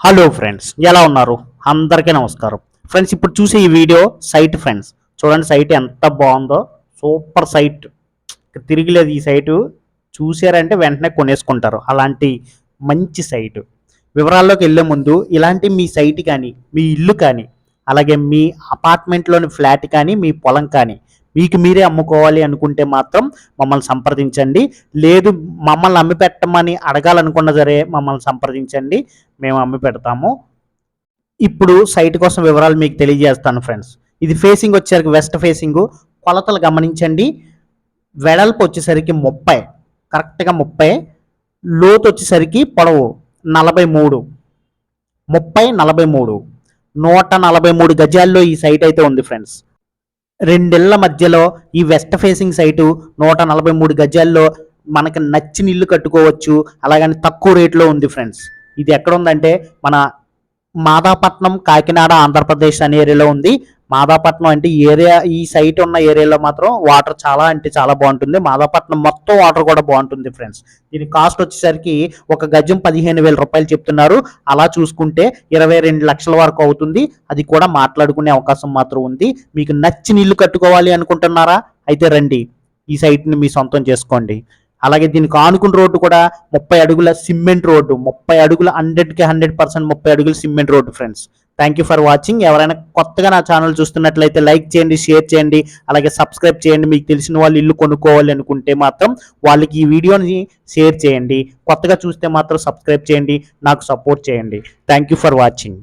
Hello friends ఎలా ఉన్నారు? అందరికీ నమస్కారం. ఫ్రెండ్స్ ఇప్పుడు చూసే ఈ వీడియో సైట్ ఫ్రెండ్స్. చూడండి సైట్ ఎంత బాగుందో. Super site. తిరిగిలేదు ఈ సైటు. చూసారంటే వెంటనే కొనేసుకుంటారు. అలాంటి మంచి సైటు. వివరాల్లోకి వెళ్ళే ముందు ఇలాంటి మీ సైట్ కానీ మీ ఇల్లు కానీ అలాగే మీ అపార్ట్మెంట్లోని ఫ్లాట్ కానీ మీ పొలం కానీ మీకు మీరే అమ్ముకోవాలి అనుకుంటే మాత్రం మమ్మల్ని సంప్రదించండి. లేదు మమ్మల్ని అమ్మి పెట్టమని అడగాలనుకున్న సరే మమ్మల్ని సంప్రదించండి. మేము అమ్మి పెడతాము. ఇప్పుడు సైట్ కోసం వివరాలు మీకు తెలియజేస్తాను ఫ్రెండ్స్. ఇది ఫేసింగ్ వచ్చేసరికి వెస్ట్ ఫేసింగ్. కొలతలు గమనించండి. వెడల్పు వచ్చేసరికి ముప్పై. కరెక్ట్గా ముప్పై. లోతు వచ్చేసరికి పొడవు నలభై మూడు. ముప్పై నలభై మూడు. నూట నలభై మూడు గజాల్లో ఈ సైట్ అయితే ఉంది ఫ్రెండ్స్. రెండేళ్ళ మధ్యలో ఈ వెస్ట్ ఫేసింగ్ సైటు నూట నలభై మూడు గజాల్లో మనకి నచ్చిన ఇల్లు కట్టుకోవచ్చు. అలాగని తక్కువ రేట్లో ఉంది ఫ్రెండ్స్. ఇది ఎక్కడ ఉందంటే మన మాదాపట్నం కాకినాడ ఆంధ్రప్రదేశ్ అనే ఏరియాలో ఉంది. మాదాపట్నం అంటే ఏరియా ఈ సైట్ ఉన్న ఏరియాలో మాత్రం వాటర్ చాలా అంటే చాలా బాగుంటుంది. మాదాపట్నం మొత్తం వాటర్ కూడా బాగుంటుంది ఫ్రెండ్స్ దీని కాస్ట్ వచ్చేసరికి ఒక గజం పదిహేను వేల రూపాయలు చెప్తున్నారు. అలా చూసుకుంటే ఇరవై రెండు లక్షల వరకు అవుతుంది. అది కూడా మాట్లాడుకునే అవకాశం మాత్రం ఉంది. మీకు నచ్చిన ఇల్లు కట్టుకోవాలి అనుకుంటున్నారా? అయితే రండి. ఈ సైట్ని మీ సొంతం చేసుకోండి. అలాగే దీనికి ఆనుకున్న రోడ్డు కూడా ముప్పై అడుగుల సిమెంట్ రోడ్డు ముప్పై అడుగుల హండ్రెడ్కి హండ్రెడ్ పర్సెంట్ ముప్పై అడుగుల cement road friends thank you for watching ఎవరైనా కొత్తగా నా ఛానల్ చూస్తున్నట్లయితే లైక్ చేయండి షేర్ చేయండి అలాగే సబ్స్క్రైబ్ చేయండి. మీకు తెలిసిన వాళ్ళు ఇల్లు కొనుక్కోవాలి అనుకుంటే మాత్రం వాళ్ళకి ఈ వీడియోని షేర్ చేయండి. కొత్తగా చూస్తే మాత్రం సబ్స్క్రైబ్ చేయండి నాకు సపోర్ట్ చేయండి. Thank you for watching